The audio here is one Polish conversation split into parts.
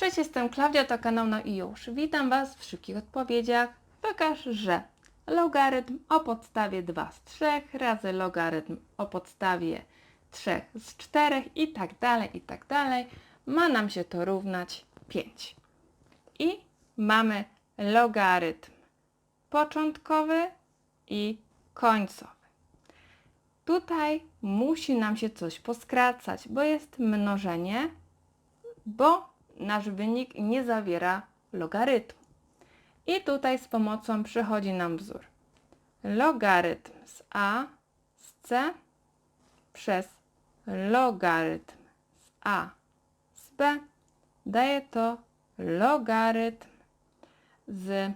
Cześć, jestem Klaudia, to kanał No i już. Witam Was w szybkich odpowiedziach. Pokaż, że logarytm o podstawie 2 z 3 razy logarytm o podstawie 3 z 4 i tak dalej, i tak dalej ma nam się to równać 5. I mamy logarytm początkowy i końcowy. Tutaj musi nam się coś poskracać, bo jest mnożenie, bo nasz wynik nie zawiera logarytmu. I tutaj z pomocą przychodzi nam wzór. Logarytm z a z c przez logarytm z a z b daje to logarytm z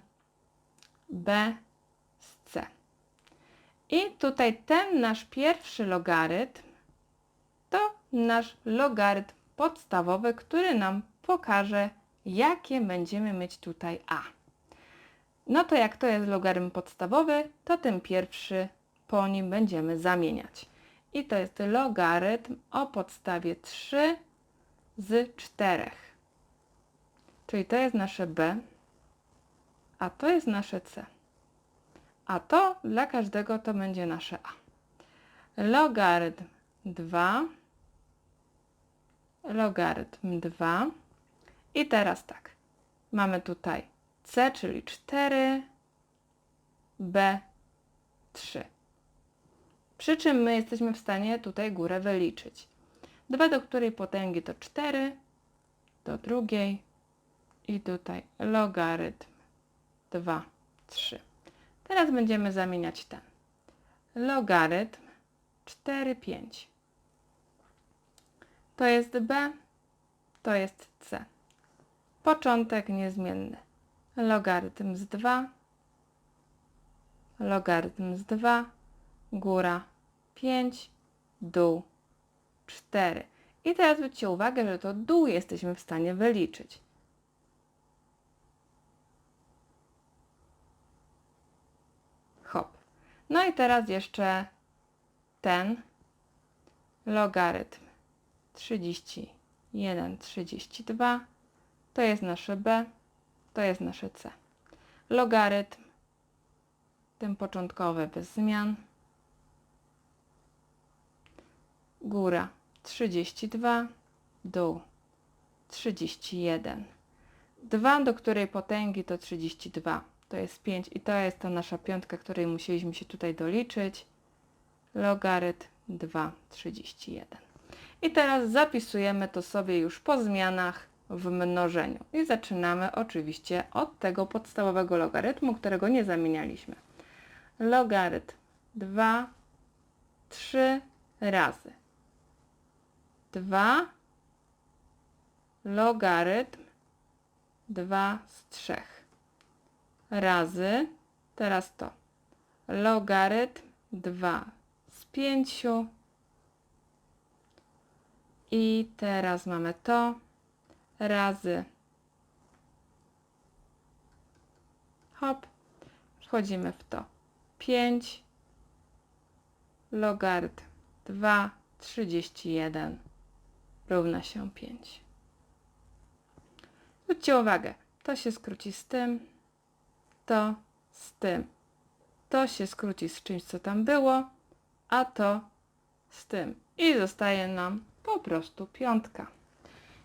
b z c. I tutaj ten nasz pierwszy logarytm to nasz logarytm podstawowy, który nam pokaże, jakie będziemy mieć tutaj a. No to jak to jest logarytm podstawowy, to ten pierwszy po nim będziemy zamieniać. I to jest logarytm o podstawie 3 z 4. Czyli to jest nasze b, a to jest nasze c. A to dla każdego to będzie nasze a. Logarytm 2 logarytm 2. I teraz tak, mamy tutaj c, czyli 4, b, 3. Przy czym my jesteśmy w stanie tutaj górę wyliczyć. 2 do której potęgi to 4, do drugiej i tutaj logarytm 2, 3. Teraz będziemy zamieniać ten. Logarytm 4, 5. To jest B, to jest C. Początek niezmienny. Logarytm z 2, logarytm z 2, góra 5, dół 4. I teraz zwróćcie uwagę, że to dół jesteśmy w stanie wyliczyć. Hop. No i teraz jeszcze ten logarytm 31, 32. To jest nasze B, to jest nasze C. Logarytm, ten początkowy bez zmian. Góra 32, dół 31. 2 do której potęgi to 32. To jest 5 i to jest ta nasza piątka, której musieliśmy się tutaj doliczyć. Logarytm 2, 31. I teraz zapisujemy to sobie już po zmianach w mnożeniu. I zaczynamy oczywiście od tego podstawowego logarytmu, którego nie zamienialiśmy. Logarytm 2, 3 razy 2 logarytm 2 z 3 razy teraz to logarytm 2 z 5 i teraz mamy to razy hop, wchodzimy w to 5 logarytm 2 31 równa się 5. Zwróćcie uwagę, to się skróci z tym, to z tym. To się skróci z czymś, co tam było, a to z tym. I zostaje nam po prostu piątka.